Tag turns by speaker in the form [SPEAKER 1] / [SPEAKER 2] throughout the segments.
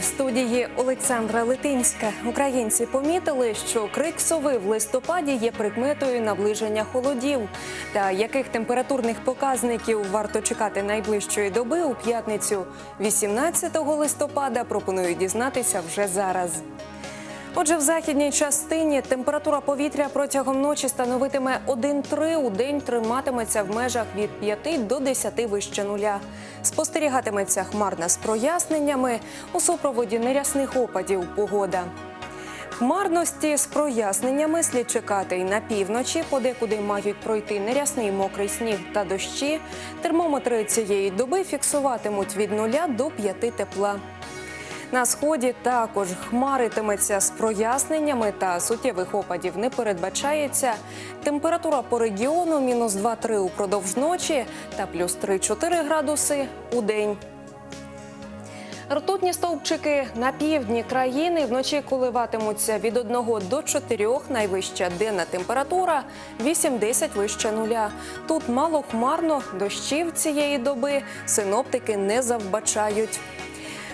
[SPEAKER 1] В студії Олександра Литинська. Українці помітили, що крик сови в листопаді є прикметою наближення холодів. Та яких температурних показників варто чекати найближчої доби у п'ятницю 18 листопада пропоную дізнатися вже зараз. Отже, в західній частині температура повітря протягом ночі становитиме 1-3, у день триматиметься в межах від 5 до 10 вище нуля. Спостерігатиметься хмарна з проясненнями у супроводі нерясних опадів погода. Хмарності з проясненнями слід чекати й на півночі, подекуди мають пройти нерясний мокрий сніг та дощі. Термометри цієї доби фіксуватимуть від 0 до 5 тепла. На сході також хмаритиметься з проясненнями та суттєвих опадів не передбачається. Температура по регіону мінус 2-3 упродовж ночі та плюс 3-4 градуси у день. Ртутні стовпчики на півдні країни вночі коливатимуться від 1 до 4, найвища денна температура 8-10 вище нуля. Тут мало хмарно, дощів цієї доби синоптики не завбачають.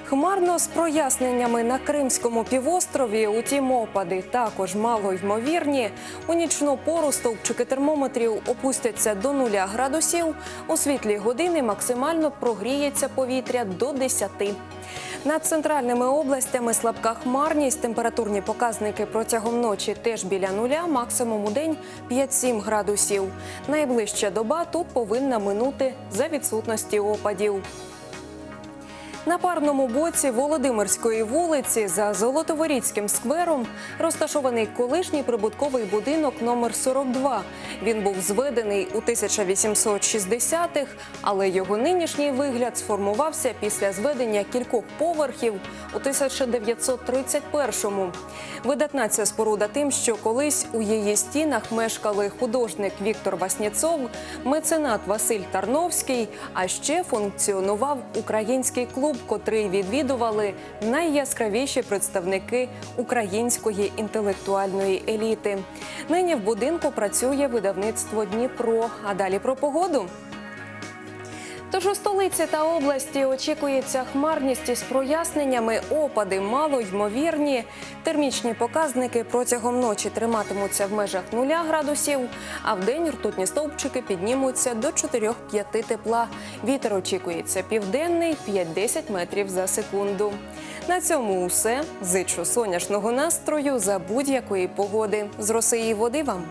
[SPEAKER 1] Хмарно з проясненнями на Кримському півострові, утім опади також мало ймовірні. У нічну пору стовпчики термометрів опустяться до 0 градусів. У світлі години максимально прогріється повітря до 10. Над центральними областями слабка хмарність, температурні показники протягом ночі теж біля нуля, максимум у день 5-7 градусів. Найближча доба тут повинна минути за відсутності опадів. На парному боці Володимирської вулиці за Золотоворіцьким сквером розташований колишній прибутковий будинок номер 42. Він був зведений у 1860-х, але його нинішній вигляд сформувався після зведення кількох поверхів у 1931-му. Видатна ця споруда тим, що колись у її стінах мешкали художник Віктор Васніцов, меценат Василь Тарновський, а ще функціонував український клуб, котрий відвідували найяскравіші представники української інтелектуальної еліти. Нині в будинку працює видавництво Дніпро. А далі про погоду. Тож у столиці та області очікується хмарність із проясненнями, опади мало ймовірні. Термічні показники протягом ночі триматимуться в межах 0 градусів, а в день ртутні стовпчики піднімуться до 4-5 тепла. Вітер очікується південний 5-10 метрів за секунду. На цьому усе. Зичу сонячного настрою за будь-якої погоди. З роси і води вам.